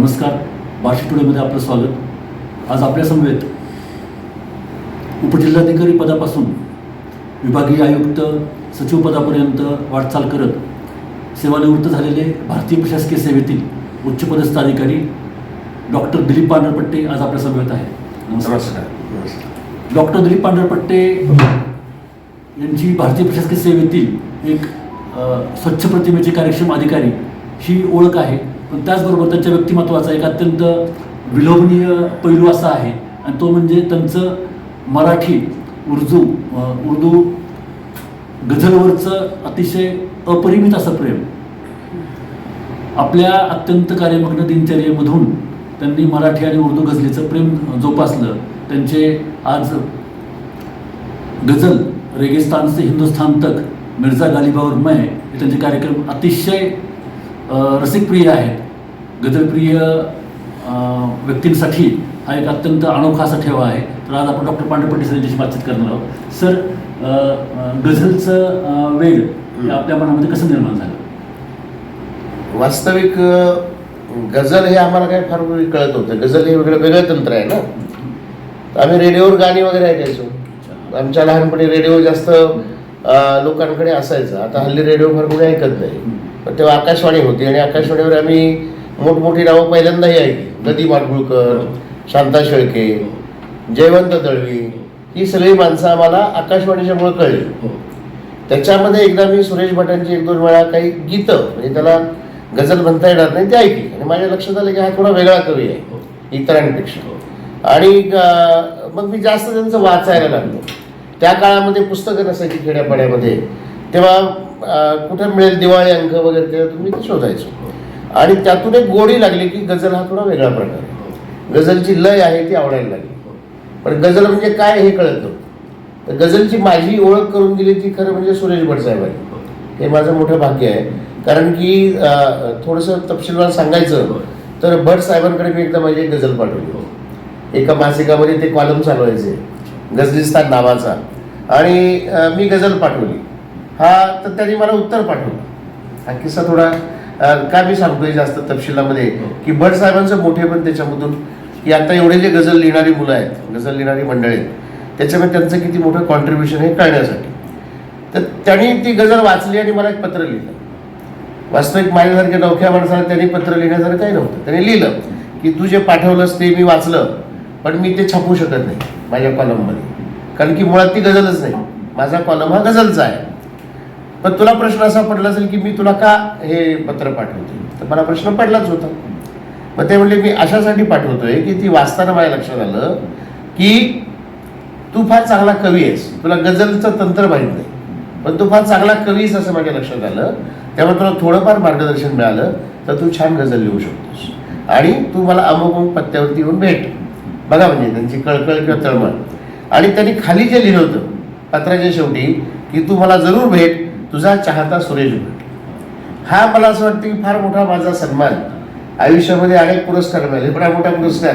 नमस्कार. बार्शी टुडेमध्ये आपलं स्वागत. आज आपल्या समवेत उपजिल्हाधिकारी पदापासून विभागीय आयुक्त सचिव पदापर्यंत वाटचाल करत सेवानिवृत्त झालेले भारतीय प्रशासकीय सेवेतील उच्चपदस्थ अधिकारी डॉक्टर दिलीप पांढरपट्टे आज आपल्या समवेत आहे नमस्कार. डॉक्टर दिलीप पांढरपट्टे यांची भारतीय प्रशासकीय सेवेतील एक स्वच्छ प्रतिमेचे कार्यक्षम अधिकारी ही ओळख आहे. पण त्याचबरोबर त्यांच्या व्यक्तिमत्वाचा एक अत्यंत विलोभनीय पैलू असा आहे. आणि तो म्हणजे त्यांचं मराठी उर्दू उर्दू गझलवरचं अतिशय अपरिमित असं प्रेम. आपल्या अत्यंत कार्यमग्न दिनचर्येमधून त्यांनी मराठी आणि उर्दू गझलेचं प्रेम जोपासलं. त्यांचे आज गझल रेगिस्तान से तक मिर्झा गालिबावर मय हे त्यांचे कार्यक्रम अतिशय रसिकप्रिय आहेत. गझलप्रिय अ, व्यक्तींसाठी हा एक अत्यंत अनोखा असा ठेवा आहे. तर आज आपण डॉक्टर पांढरपट्टी सर यांच्याशी बातचीत करणार आहोत. सर गझलचं वेळ आपल्या मनामध्ये कसं निर्माण झालं? वास्तविक गझल हे आम्हाला काय फार कळत होतं गझल हे वेगळं वेगळं तंत्र आहे ना? तर आम्ही रेडिओवर गाणी वगैरे ऐकायचो. आमच्या लहानपणी रेडिओ जास्त लोकांकडे असायचं. आता हल्ली रेडिओ फार कोणी ऐकत नाही. पण तेव्हा आकाशवाणी होती आणि आकाशवाणीवर आम्ही मोठमोठी नावं पहिल्यांदाही ऐकली. नदी माडगुळकर शांता शेळके जयवंत दळवी ही सगळी माणसं आम्हाला आकाशवाणीच्या मुळे कळली त्याच्यामध्ये एकदा मी सुरेश भटांची एक दोन वेळा काही गीतं म्हणजे त्याला गझल म्हणता येणार नाही ते ऐकली. आणि माझ्या लक्षात आलं की हा थोडा वेगळा कवी आहे इतरांपेक्षा. आणि मग मी जास्त त्यांचं वाचायला लागलो. त्या काळामध्ये पुस्तकं नसायची खेड्यापाड्यामध्ये. तेव्हा कुठं मिळेल दिवाळी अंक वगैरे ते तुम्ही ते शोधायचो. आणि त्यातून एक गोडी लागली की गझल हा थोडा वेगळा प्रकार आहे. गझलची लय आहे ती आवडायला लागली. पण गझल म्हणजे काय हे कळत नव्हतं. तर गझलची माझी ओळख करून दिली ती खरं म्हणजे सुरेश भटसाहेबांनी हे माझं मोठं भाग्य आहे. कारण की थोडंसं तपशीलवार सांगायचं तर भट साहेबांकडे मी एकदा माझी एक गझल पाठवली. एका मासिकामध्ये ते कॉलम चालवायचे. गझलिस्तान नावाचा. आणि मी गझल पाठवली. हा तर त्यांनी मला उत्तर पाठवलं. हा किस्सा थोडा काय का मी सांगतोय जास्त तपशिलामध्ये की भट साहेबांचं मोठे पण त्याच्यामधून की आता एवढे जे गझल लिहिणारी मुलं आहेत गझल लिहिणारी मंडळी आहेत त्याच्यामध्ये त्यांचं किती मोठं कॉन्ट्रीब्युशन हे कळण्यासाठी. तर त्यांनी ती गझल वाचली आणि मला एक पत्र लिहिलं. वास्तविक माझ्यासारख्या डोक्या माणसाला त्यांनी पत्र लिहिण्यासारखं काही नव्हतं. त्यांनी लिहिलं की तू जे पाठवलंस ते मी वाचलं पण मी ते छापू शकत नाही माझ्या कॉलममध्ये कारण की मुळात ती गझलच नाही. माझा कॉलम हा गझलचा आहे. पण तुला प्रश्न असा पडला असेल की मी तुला का हे पत्र पाठवते? तर मला प्रश्न पडलाच होता. मग ते म्हणले मी अशासाठी पाठवतोय की ती वाचताना माझ्या लक्षात आलं की तू फार चांगला कवी आहेस. तुला गझलचं तंत्र माहीत नाही. पण तू फार चांगला कवी असं माझ्या लक्षात आलं. त्यामुळे तुला थोडंफार मार्गदर्शन मिळालं तर तू छान गझल लिहू शकतोस. आणि तू मला अमुक अमुक पत्त्यावरती येऊन भेट. बघा म्हणजे त्यांची कळकळ किंवा तळमळ. आणि त्यांनी खाली जे लिहिलं होतं पत्राच्या शेवटी की तू मला जरूर भेट तुझा चाहता सुरेश भट हा मला असं वाटतं की फार मोठा माझा सन्मान. आयुष्यामध्ये अनेक पुरस्कार मिळाले. पण हा मोठा पुरस्कार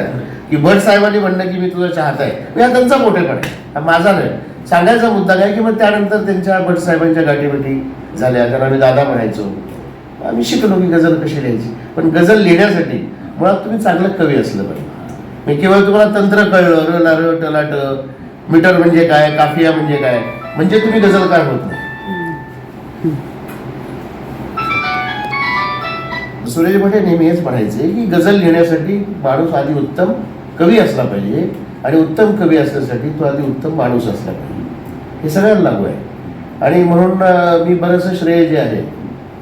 की भट साहेबांनी म्हणणं की मी तुझा चाहता आहे. मी हा त्यांचा मोठेपण आहे. हा माझा नाही. सांगायचा मुद्दा काय की मग त्यानंतर त्यांच्या भट साहेबांच्या गाठीभेटी झाल्या. कारण आम्ही दादा म्हणायचो. आम्ही शिकलो की गझल कशी लिहायची. पण गझल लिहिण्यासाठी मुळात तुम्ही चांगलं कवी असलं पाहिजे. मी केवळ तुम्हाला तंत्र कळलं. र ला र टलाट मीटर म्हणजे काय? काफिया म्हणजे काय? म्हणजे तुम्ही गझलकार होत नाही. सुरेश भटे नेहमी हेच म्हणायचे की गझल लिहिण्यासाठी माणूस आधी उत्तम कवी असला पाहिजे आणि उत्तम कवी असण्यासाठी तो आधी उत्तम माणूस असला पाहिजे. हे सगळ्यांना लागू आहे. आणि म्हणून मी बरंचसं श्रेय जे आहे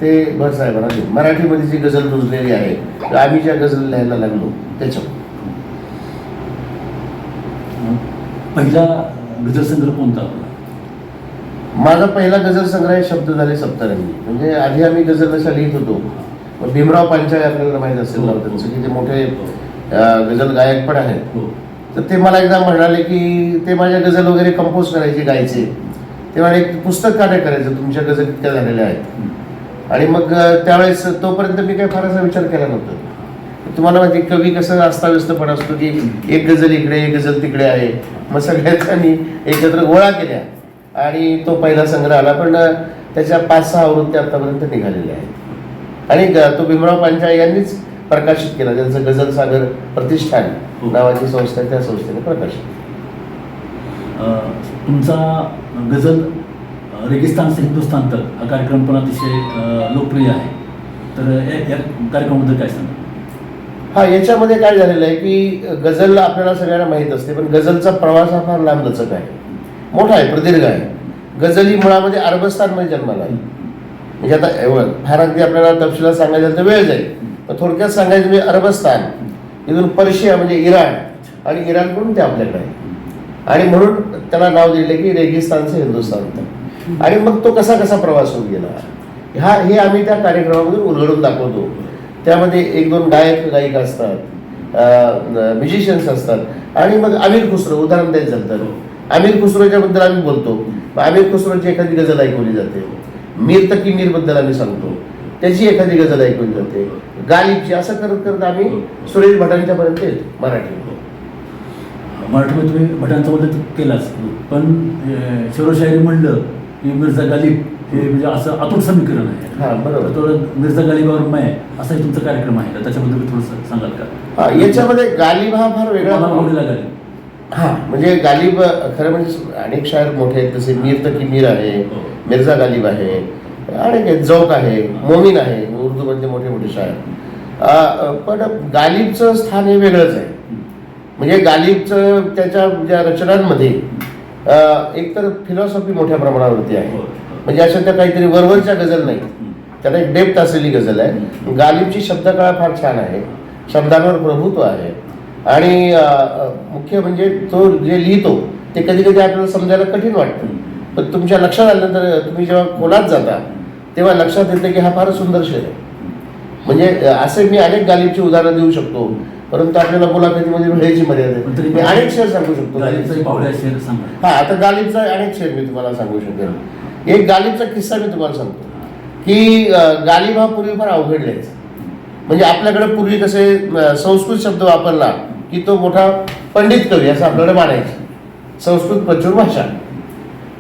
ते भट साहेबांना देईन. मराठीमध्ये जी गझल रुजलेली आहे तर आम्ही ज्या गझल लिहायला लागलो त्याच्यावर. पहिला गझल संग्रह कोणता होता? माझा पहिला गझल संग्रह हे शब्द झाले सप्तरंगी. म्हणजे आधी आम्ही गझल अशा लिहित होतो? पण भीमराव पांचाळे आपल्याला माहीत असेल नाव त्यांचं की ते मोठे गझल गायक पण आहेत. हो. तर ते मला एकदा म्हणाले की ते माझ्या गझल वगैरे कंपोज करायचे गायचे. ते म्हणे एक पुस्तक का नाही करायचं? तुमच्या गझल इतक्या झालेल्या आहेत. आणि मग त्यावेळेस तोपर्यंत मी काही फार असा विचार केला नव्हता. तुम्हाला माहिती कवी कसं अस्ताव्यस्त पण असतो की एक गझल इकडे एक गझल तिकडे आहे. मग सगळ्यांनी एकत्र गोळा केल्या. आणि तो पहिला संग्रह आला पण त्याच्या पाच सहा आवृत्ती आतापर्यंत निघालेल्या आहेत. आणि तो भीमराव पांचाळ यांनीच प्रकाशित केला त्यांचं गझल सागर प्रतिष्ठान हो. नावाची संस्था आहे त्या संस्थेने प्रकाशित तुमचा गझल रेगिस्तान से हिंदुस्तान तक हा कार्यक्रम पण अतिशय लोकप्रिय आहे. तर या- या कार्यक्रमाबद्दल काय सांगा हा याच्यामध्ये काय झालेलं आहे की गझल आपल्याला सगळ्यांना माहीत असते पण गझलचा प्रवास हा फार लांब लचक आहे. मोठा आहे प्रदीर्घ आहे. गझली मुळामध्ये अरबस्तानमध्ये म्हणजे जन्माला आहे म्हणजे आता एवढं फार अगदी आपल्याला तपशिलात सांगायचं तर वेळ जाईल. पण थोडक्यात सांगायचं म्हणजे अरबस्तान इथून पर्शिया म्हणजे इराण आणि इराणकडून ते आपल्याकडे आणि म्हणून त्याला नाव दिले की रेगिस्तानचं हिंदुस्थान आणि मग तो कसा कसा प्रवास होत गेला? ह्या हे आम्ही त्या कार्यक्रमामधून उलगडून दाखवतो. त्यामध्ये एक दोन गायक गायिका असतात म्युझिशियन्स असतात. आणि मग अमीर खुसरो उदाहरण द्यायचं झालं तर. अमीर खुसरोच्या बद्दल आम्ही बोलतो. अमीर खुसरोची एखादी गझल ऐकवली जाते. मीर तकी मीरबद्दल आम्ही सांगतो. त्याची एखादी गझल ऐकवली जाते. गालिबची असं करत करत आम्ही सुरेश भटांच्या पर्यंत येतो मराठी. मराठीमध्ये तुम्ही भटांचा उल्लेख केलाच. पण अ, शेरोशायरी म्हणलं की मिर्झा गालिब हे म्हणजे असं अतुट समीकरण आहे. हा बरोबर. तो मिर्झा गालिबावर मैं असाही तुमचा कार्यक्रम आहे. त्याच्याबद्दल थोडंसं सांगाल का? याच्यामध्ये गालिब हा फार वेगळा गालिब. हा म्हणजे गालिब खरं म्हणजे अनेक शायर मोठे आहेत तसे मीर तकी मीर आहे हो. मिर्झा गालिब आहे अनेक आहेत जौक आहे मोमीन आहे उर्दू मधले मोठे मोठे शायर. आ, पण गालिबचं स्थान हे वेगळंच आहे. म्हणजे गालिबचं त्याच्या ज्या रचनांमध्ये अ, एकतर फिलॉसॉफी मोठ्या प्रमाणावरती आहे. हो. म्हणजे अशा त्या काहीतरी वरवरच्या गझल नाही. त्याला एक डेप्थ असलेली गझल आहे. गालिबची शब्दकळा फार छान आहे. शब्दांवर प्रभुत्व आहे. आणि मुख्य म्हणजे तो जे लिहितो ते कधी कधी आपल्याला समजायला कठीण वाटतं. पण तुमच्या लक्षात आल्यानंतर तुम्ही जेव्हा खोलात जाता तेव्हा लक्षात येतं की हा फार सुंदर शेर आहे. म्हणजे असे मी अनेक गालिबची उदाहरणं देऊ शकतो. परंतु आपल्याला मुलाखतीमध्ये वेळेची मर्यादा आहे. मी अनेक शेर सांगू शकतो. हा आता गालिबचा अनेक शेर मी तुम्हाला सांगू शकेन. एक गालिबचा किस्सा मी तुम्हाला सांगतो की गालिब हा पूर्वी फार अवघड लिहायचा. म्हणजे आपल्याकडे पूर्वी कसे संस्कृत शब्द वापरला की तो मोठा पंडित कवी असं आपल्याकडे मानायचं. संस्कृत प्रचूर भाषा.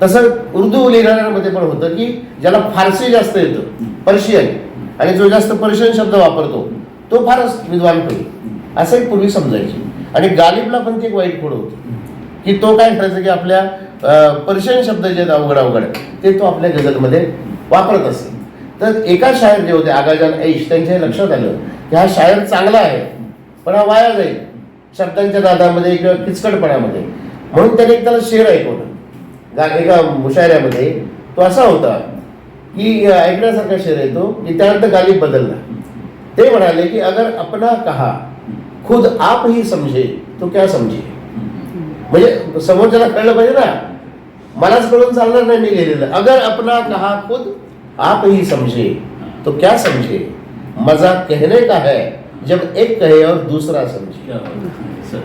तसं उर्दू लिहिणाऱ्यांमध्ये पण होतं की ज्याला फारसी जास्त येतं पर्शियन आणि जो जास्त पर्शियन शब्द वापरतो तो फारच विद्वान कवी. असं एक पूर्वी समजायचे. आणि गालिबला पण ती एक वाईट पुढं होती. की तो काय करायचं की आपल्या पर्शियन शब्द जे आहेत अवघड अवघड ते तो आपल्या गझलमध्ये वापरत असे तर एका शायर जे होते आगाजान ऐश त्यांच्या हे लक्षात आलं की हा शायर चांगला आहे पण हा वाया जाईल. शब्दांच्या दादामध्ये किंवा किचकटपणामध्ये. म्हणून त्याने एक त्याला शेर ऐकवलं. गा एका मुशायऱ्यामध्ये तो असा होता की ऐकण्यासारखा शेर येतो की त्यानंतर गालिब बदलला. ते म्हणाले की अगर अपना कहा खुद आप ही समजे तो क्या समजे म्हणजे समोरच्याला कळलं पाहिजे ना मलाच कळून चालणार नाही मी लिहिलेलं. अगर अपना कहा खुद आप ही समजे तो क्या समजे मजा कहने का है जब एक कहे और दूसरा समझे.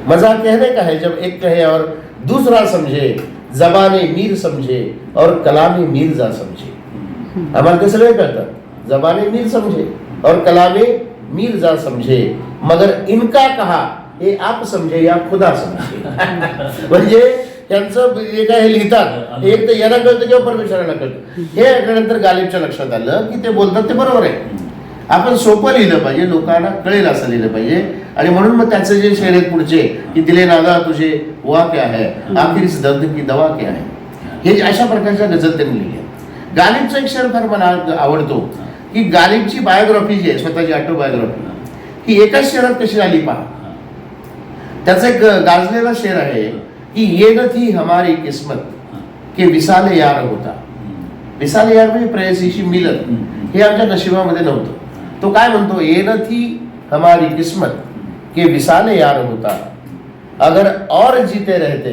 मजा कहने का है जब एक कहे और दूसरा समझे जबाने मीर समझे और कलामी मीरजा समझे। आम्हाला ते सगळे कळतं जबाने मीर समझे और कलामे मीरजा समझे। मगर इनका कहा हे आप समझे या खुदा समझे? म्हणजे त्यांचं जे काय हे लिहितात हे एक तर यांना कळतं किंवा परमेश्वराला कळतं हे ऐकल्यानंतर गालिबच्या लक्षात आलं की ते बोलतात ते बरोबर आहे आपण सोपं लिहिलं पाहिजे लोकांना कळेल असं लिहिलं पाहिजे. आणि म्हणून मग त्याचे जे शेर आहेत पुढचे की दिले नादा तुझे वा क्या है? आखिर दर्द की दवा क्या आहे हे अशा प्रकारच्या गजल त्यांनी लिहिल्या. गालिबचा एक शेर फार मला आवडतो की गालिबची बायोग्राफी जी आहे स्वतःची ऑटोबायोग्राफी ही एकाच शहरात कशी आली पहा. त्याचा एक गाजलेला शेर आहे की ये न थी हमारी किस्मत के विसाले यार होता. विसाले यार म्हणजे प्रेयसीशी मिलत हे आमच्या नशिबामध्ये नव्हतं. तो काय म्हणतो? ये न थी हमारी किस्मत के विसाने यार होता। अगर और जीते रहते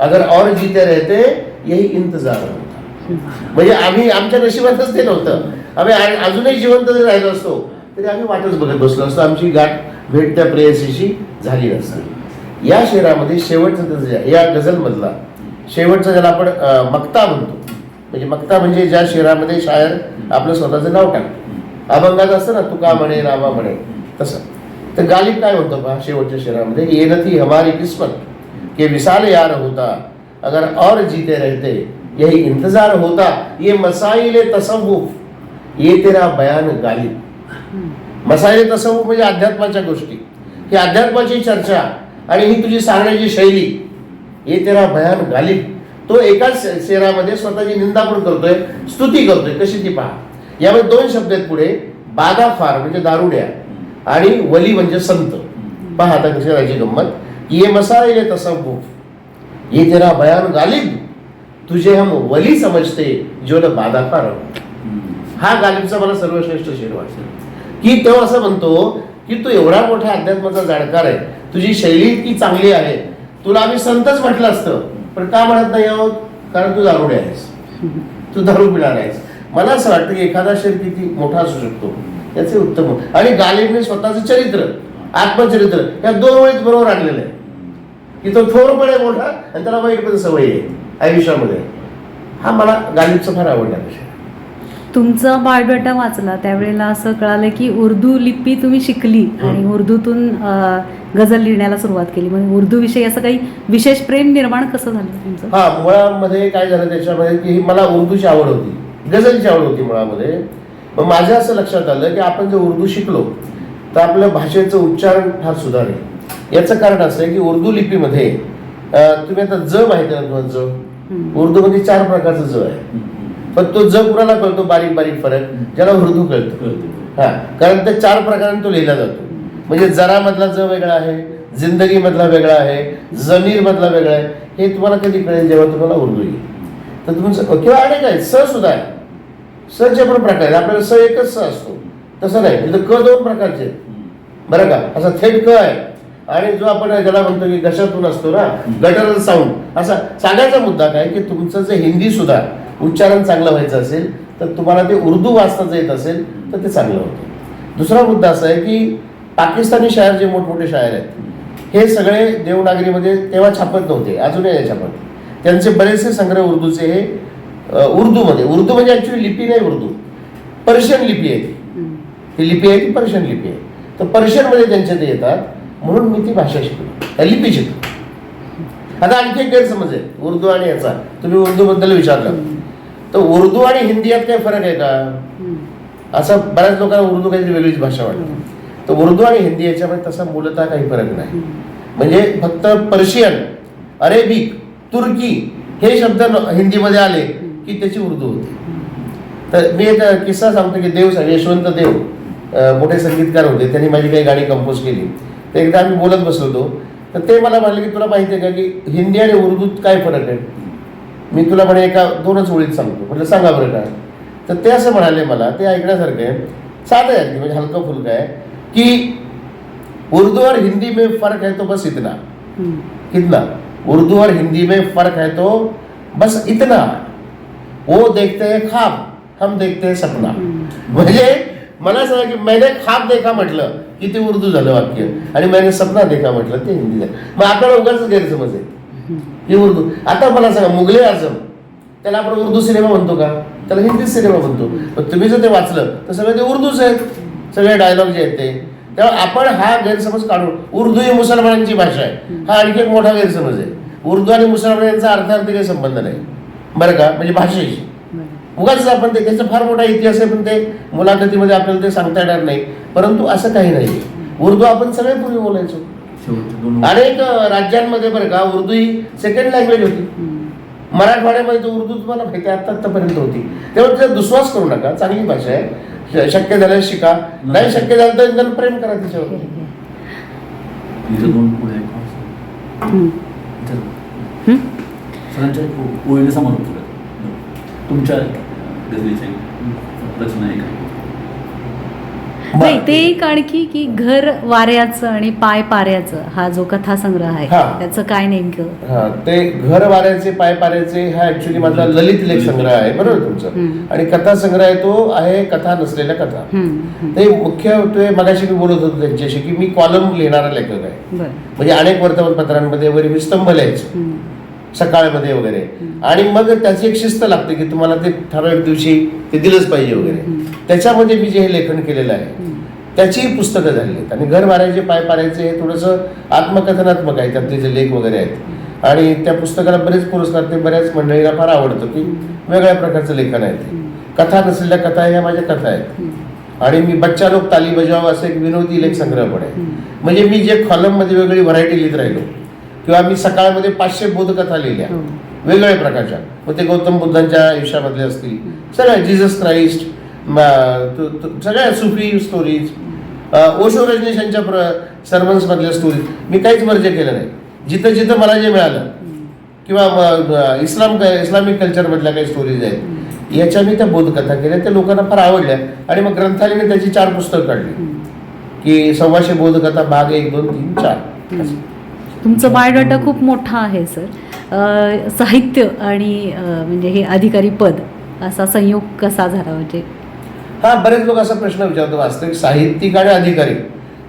अगर और जीते रहते यही इंतजार होता। म्हणजे आम्ही आमच्या नशिबातच ते नव्हतं। आम्ही अजूनही जिवंत जरी राहिलो असतो तरी आम्ही वाटच बघत बसलो असतो. आमची गाठ भेट त्या प्रेयसीशी झाली असते या शहरामध्ये शेवटचं त्याचं या गझलमधला शेवटचा ज्याला आपण मक्ता म्हणतो म्हणजे मक्ता म्हणजे ज्या शहरामध्ये शायर आपलं स्वतःचं नाव टाकतो. अभंगात असतं ना तुका म्हणे रामा म्हणे तसं. तर गालिब काय होतं पहा शेवटच्या शेरामध्ये ये नथी हमारी किस्मत के विसाल यार होता अगर और जीते रहते यही इंतजार होता ये मसाइल तसव्वुफ ये तेरा बयान गालिब. मसाले तसं म्हणजे अध्यात्माच्या गोष्टी. ही अध्यात्माची चर्चा आणि ही तुझी सांगण्याची शैली हे तेरा भयान गालिब. तो एकाच शेरामध्ये स्वतःची निंदा पण करतोय स्तुती करतोय. कशी ती पहा. यामध्ये दोन शब्द आहेत पुढे. बागा फार म्हणजे दारुड्या. आणि वली म्हणजे संत. पहा आता कशी राहायची गंमत. ये मसाले तसव्वुफ. ये तेरा बयान गालिब. तुझे हम वली समजते जो न बादाफार हो. हा. गालिबचा मला सर्वश्रेष्ठ शेर वाटतो. की तो असं म्हणतो की तू एवढा मोठा अध्यात्माचा जाणकार आहे. तुझी शैली इतकी चांगली आहे. तुला आम्ही संतच म्हटलं असतं. पण का म्हणत नाही आहोत? कारण तू दारुडे आहेस. तू दारू पिणार आहेस. मला असं वाटतं की एखादा शेर किती मोठा असू शकतो. याचे उत्तम आणि गालिबने स्वतःचं चरित्र आत्मचरित्र या दोन वेळेत बरोबर आणलेलं आहे. की तो थोरपणे मोठा आणि त्याला वाईटपणे सवय आहे आयुष्यामध्ये. हा मला गालिबचा फार आवडला विषय तुमचा बायोडाटा वाचला त्यावेळेला असं कळालं की उर्दू लिपी तुम्ही शिकली आणि उर्दूतून गझल लिहिण्याला सुरुवात केली. मग उर्दू विषयी असं काही विशेष प्रेम निर्माण कसं झालं तुमचं? हा मुळामध्ये काय झालं त्याच्यामध्ये की मला उर्दूची आवड होती. गझलची आवड होती मुळामध्ये मग माझ्या असं लक्षात आलं की आपण जर उर्दू शिकलो तर आपल्या भाषेचं उच्चारण फार सुधारेल. याचं कारण असं आहे की उर्दू लिपीमध्ये तुम्ही आता ज माहिती आहे ना तुम्हाला ज. उर्दूमध्ये चार प्रकारचा ज आहे. पण तो ज कुणाला कळतो? बारीक बारीक फरक. ज्याला उर्दू कळतो. हा कारण ते चार प्रकारांनी तो लिहिला जातो. म्हणजे जरा मधला ज वेगळा आहे जिंदगी मधला वेगळा आहे जमीर मधला वेगळा आहे हे तुम्हाला कधी कळेल जेव्हा तुम्हाला उर्दू येईल. तर तुमचं किंवा अनेक आहेत. स सुद्धा आहे सचे पण प्रकार आहेत. आपल्याला स एकच स असतो. तसं नाही. तिथं क दोन प्रकारचे आहेत. बरं का? असा थेट क आहे. आणि जो आपण ज्याला म्हणतो की घशातून असतो ना गटरल साऊंड असा सांगायचा मुद्दा काय की तुमचं जे हिंदी सुद्धा उच्चारण चांगलं व्हायचं असेल तर तुम्हाला ते उर्दू वाचता येत असेल तर ते चांगलं होतं. दुसरा मुद्दा असा आहे की पाकिस्तानी शायर जे मोठमोठे शायर आहेत हे सगळे देवनागरीमध्ये तेव्हा छापत नव्हते. अजूनही नाही छापत. त्यांचे बरेचसे संग्रह उर्दूचे हे उर्दूमध्ये. उर्दू म्हणजे ॲक्च्युली लिपी नाही उर्दू. पर्शियन लिपी आहे ती. लिपी आहे ती पर्शियन लिपी आहे? तर पर्शियनमध्ये त्यांचे ते येतात. म्हणून मी ती भाषा शिकलो. त्या लिपी शिकलो. आता आणखी एक गैरसमज आहे. उर्दू आणि याचा. तुम्ही उर्दू बद्दल विचारलं तर उर्दू आणि हिंदी यात काही फरक आहे का. असं बऱ्याच लोकांना उर्दू काहीतरी वेगळीच भाषा वाटते. तर उर्दू आणि हिंदी याच्यामध्ये तसा मूलतः काही फरक नाही. म्हणजे फक्त पर्शियन अरेबिक तुर्की हे शब्द हिंदीमध्ये आले की त्याची उर्दू होती. तर मी एक किस्सा सांगतो की देव सांग यशवंत देव मोठे संगीतकार होते. त्यांनी माझी काही गाणी कंपोज केली. तर एकदा आम्ही बोलत बसलो होतो. तर ते मला म्हणले की तुला माहिती आहे का की हिंदी आणि उर्दूत काय फरक आहे? मी तुला म्हणे एका दोनच ओळीत सांगतो. म्हटलं सांगा बरं का? तर ते असं म्हणाले मला ते ऐकण्यासारखं आहे. साधं आहे म्हणजे हलकं फुलकं आहे की उर्दू और हिंदी में फर्क है तो बस इतना. कितना. उर्दू और हिंदी में फर्क है तो बस इतना। वो देखते हैं खाब हम देखते हैं सपना। म्हणजे मला सांगा की मैंने खाब देखा म्हटलं की ते उर्दू झालं वाक्य? आणि मैंने सपना देखा म्हटलं ते हिंदी झालं। मग आपल्याला उगाच गैरसमज आहे. ही उर्दू आता मला सांगा मुघले आझम त्याला आपण उर्दू सिनेमा म्हणतो का? त्याला हिंदी सिनेमा म्हणतो. पण तुम्ही जर ते वाचलं तर सगळे ते उर्दूच आहेत. सगळे डायलॉग जे आहेत ते. तेव्हा आपण हा गैरसमज काढून उर्दू ही मुसलमानांची भाषा आहे. हा आणखी एक मोठा गैरसमज आहे. उर्दू आणि मुसलमान यांचा अर्थार्थी काही संबंध नाही. बरं का? म्हणजे भाषेशी. उगाच आपण ते त्याचा फार मोठा इतिहास आहे पण ते मुलाखतीमध्ये आपल्याला ते सांगता येणार नाही. परंतु असं काही नाही. उर्दू आपण सगळे पूर्वी बोलायचो. अनेक राज्यांमध्ये बरं का उर्दू ही सेकंड लँग्वेज होती. मराठवाड्यामध्ये तर उर्दू तुम्हाला माहिती आहे, आता आतापर्यंत होती. तेव्हा त्याचा दुस्वास करू नका चांगली भाषा आहे. शक्य झालं शिका. नाही शक्य. झालं तर जण प्रेम करा तिच्यावर. तुमच्या रचना आहे. का नाही ते एक आणखी की घर वाऱ्याचं आणि पाय पाऱ्याचं हा जो कथा संग्रह आहे हा. त्याचं काय नेमकं? हा ते घर वाऱ्याचे पाय पाऱ्याचे हा ऍक्च्युली माझा ललित लेख संग्रह आहे बरोबर तुमचं. आणि कथा संग्रह आहे तो आहे कथा नसलेल्या कथा. हम्म. ते मुख्य ते मगाशी मी बोलत होतो त्यांच्याशी की मी कॉलम लिहिणारा लेखक आहे. बरं. म्हणजे अनेक वर्तमानपत्रांमध्ये वगैरे मी स्तंभ लिहायचो. हम्म. सकाळमध्ये वगैरे. आणि मग त्याची एक शिस्त लागते की तुम्हाला ते ठराविक दिवशी ते दिलंच पाहिजे वगैरे. त्याच्यामध्ये मी जे हे लेखन केलेलं आहे हम्म. त्याची पुस्तकं झालेली आहेत. आणि घर मारायचे पाय पारायचे हे थोडंसं आत्मकथनात्मक आहे त्यातले जे लेख वगैरे आहेत. आणि त्या पुस्तकाला बरेच पुरस्कार ते बऱ्याच मंडळीला फार आवडतं की वेगळ्या प्रकारचं लेखन आहे ते. कथा नसलेल्या कथा ह्या माझ्या कथा आहेत. आणि मी बच्चा लोक ताली बजाव असं एक विनोदी लेख संग्रह पण आहे. म्हणजे मी जे कॉलममध्ये वेगळी व्हरायटी लिहित राहिलो किंवा मी सकाळमध्ये पाचशे बोधकथा लिहिल्या. वेगवेगळ्या प्रकारच्या. मग ते गौतम बुद्धांच्या आयुष्यामधले असतील. सगळ्या जिजस तु- सगळ्या सुफी स्टोरीज ओशो रजनीश यांच्या प्र सर्वन्स मधल्या स्टोरीज मी काहीच मर्ज केलं नाही. जिथं जिथं मला जे मिळालं किंवा इस्लाम इस्लामिक कल्चर मधल्या काही स्टोरीज आहेत याच्या मी त्या बोधकथा केल्या. त्या लोकांना फार आवडल्या. आणि मग ग्रंथालयाने त्याची चार पुस्तकं काढली. की सव्वाशे बोधकथा भाग एक दोन तीन चार. तुमचं बायोडाटा खूप मोठा आहे सर. साहित्य आणि म्हणजे हे अधिकारी पद असा संयोग कसा झाला म्हणजे? हा बरेच लोक असा प्रश्न विचारतो वास्तविक साहित्यिक आणि अधिकारी.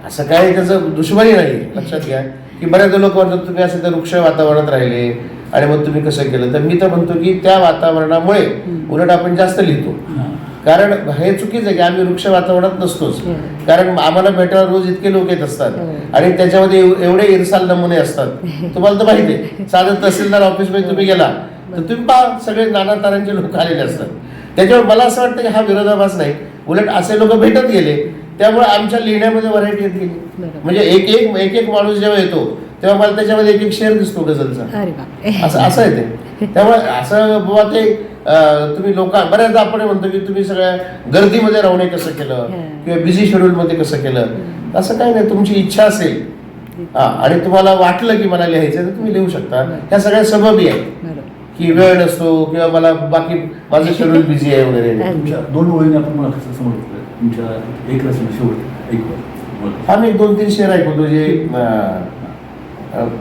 असं काय त्याचं दुश्मनी नाही लक्षात घ्या. की बरेच लोक म्हणतात तुम्ही असं त्या वृक्ष वातावरणात राहिले आणि मग तुम्ही कसं केलं? तर मी तर म्हणतो की त्या वातावरणामुळे उलट आपण जास्त लिहितो. कारण हे चुकीचं आहे की आम्ही वृक्ष वातावरणात नसतोच. कारण आम्हाला भेटायला रोज इतके लोक येत असतात. आणि त्याच्यामध्ये एव- एवढे इरसाल नमुने असतात. तुम्हाला तर माहिती आहे. साधं तहसीलदार ऑफिसमध्ये तुम्ही गेला तर तुम्ही पहा सगळे नाना तारांचे लोक आलेले असतात. त्याच्यावर मला असं वाटतं की हा विरोधाभास नाही. उलट असे लोक भेटत गेले त्यामुळे आमच्या लिहिण्यामध्ये व्हरायटी येत गेली. म्हणजे एक एक एक एक माणूस जेव्हा येतो तेव्हा मला त्याच्यामध्ये एक एक शेअर दिसतो गझलचा. असं असं आहे ते. त्यामुळे असं बुवा ते तुम्ही लोक बऱ्याचदा आपण म्हणतो की तुम्ही सगळ्या गर्दीमध्ये राहणे कसं केलं. किंवा बिझी शेड्यूल मध्ये कसं केलं? असं काही नाही तुमची इच्छा असेल. हा. आणि तुम्हाला वाटलं की मला लिहायचं तर तुम्ही लिहू शकता. ह्या सगळ्या सबबी आहे बरोबर. की वेळ नसतो किंवा मला बाकी माझं शेड्यूल बिझी आहे वगैरे. तुमच्या दोन ओळीने आपण मला कसं समोर तुमच्या एक रचना शेवट एक वर. बोला. हा मी एक दोन तीन शेअर ऐकतो जे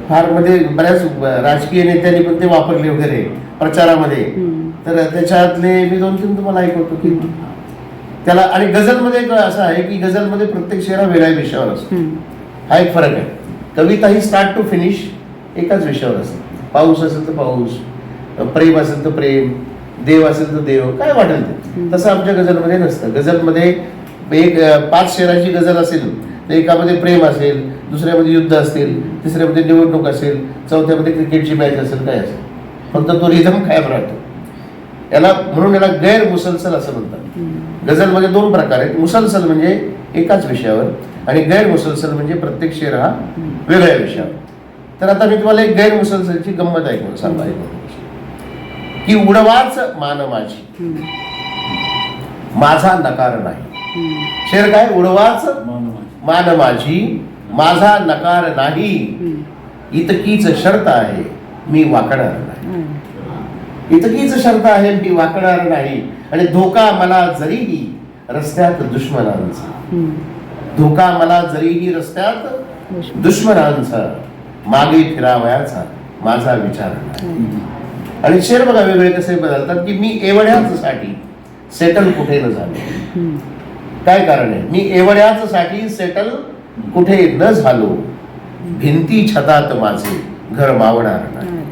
फारमध्ये बऱ्याच राजकीय नेत्यांनी पण ते वापरले वगैरे प्रचारामध्ये. तर त्याच्यातले मी दोन तीन तुम्हाला ऐकवतो की त्याला आणि गझलमध्ये एक असं आहे की गझलमध्ये प्रत्येक शेर हा वेगळ्या विषयावर असतो. हा एक फरक आहे. कविता ही स्टार्ट टू फिनिश एकाच विषयावर असते. पाऊस असेल तर पाऊस प्रेम असेल तर प्रेम देव असेल तर देव काय वाटेल ते? तसं आमच्या गझलमध्ये नसतं. गझलमध्ये एक पाच शेराची गझल असेल तर एकामध्ये प्रेम असेल दुसऱ्यामध्ये युद्ध असेल तिसऱ्यामध्ये निवडणूक असेल चौथ्यामध्ये क्रिकेटची मॅच असेल काय असेल. फक्त तो रिदम कायम राहतो. याला म्हणून याला गैर मुसलसल असं म्हणतात हम्म. गझलमध्ये दोन प्रकार आहेत मुसलसल म्हणजे एकाच विषयावर आणि गैर मुसलसल म्हणजे प्रत्येक शेर हा वेगळ्या विषयावर तर आता मी तुम्हाला एक गैर मुसलसलची गंमत ऐकून सांगा ऐकून. की उडवाच मान माझी. माझा नकार नाही. शेर काय उडवाच मान माझी. माझी नकार नाही. इतकीच शर्त आहे मी वाकणार नाही. इतकीच शर्त आहे मी वाकणार नाही. आणि धोका मला जरीही रस्त्यात दुश्मनांचा. धोका मला जरीही रस्त्यात दुश्मन. दुश्मनांचा. मागे फिरावयाचा माझा विचार. आणि शेर बघा वेगळे कसे बदलतात की मी एवढ्याच साठी सेटल कुठे न झालो. काय कारण आहे? मी एवढ्याच साठी सेटल कुठे न झालो. भिंती छतात माझे घर मावणार नाही.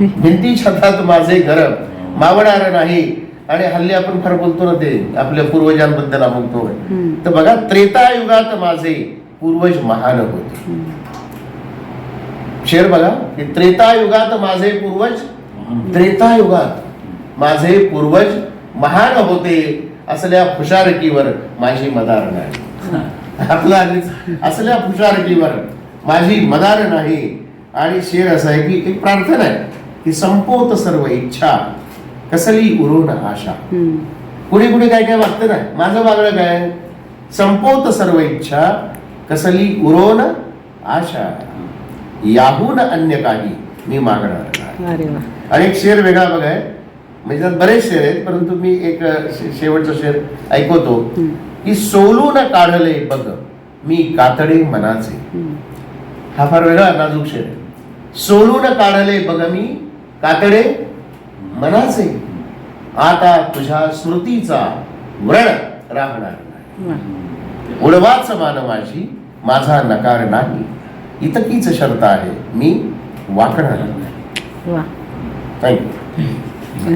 भिंती. छतात माझे घर. मावणार नाही. आणि हल्ली आपण फार बोलतो ना ते आपल्या पूर्वजांबद्दल आपण बोलतो. तर बघा त्रेतायुगात माझे पूर्वज महान होते. शेर बघा की त्रेतायुगात माझे पूर्वज त्रेतायुगात माझे पूर्वज महान होते असल्या फुशारकीवर माझी मदार नाही. आपला असल्या फुशारकीवर माझी मदार नाही. आणि शेर असा आहे की एक प्रार्थना आहे. की संपोत सर्व इच्छा. कसली उरून आशा. कुणी कुणी काय काय वागतं ना माझं वागणं काय? संपोत सर्व इच्छा कसली उरोन आशा. याहून अन्य काही मी मागणार आणि एक शेर वेगळा बघाय म्हणजे त्यात बरेच शेर आहेत परंतु मी एक शेवटचा शेर ऐकवतो. की सोलून काढले बघ मी कातडे मनाचे. हा फार वेगळा नाजूक शेर. सोलून काढले बघ मी कातडे मनाचे. आता तुझ्या स्मृतीचा व्रण राहणार नाही. उडवाच माझी माझा नकार नाही. इतकीच शर्त आहे मी वाकणार नाही. थँक्यू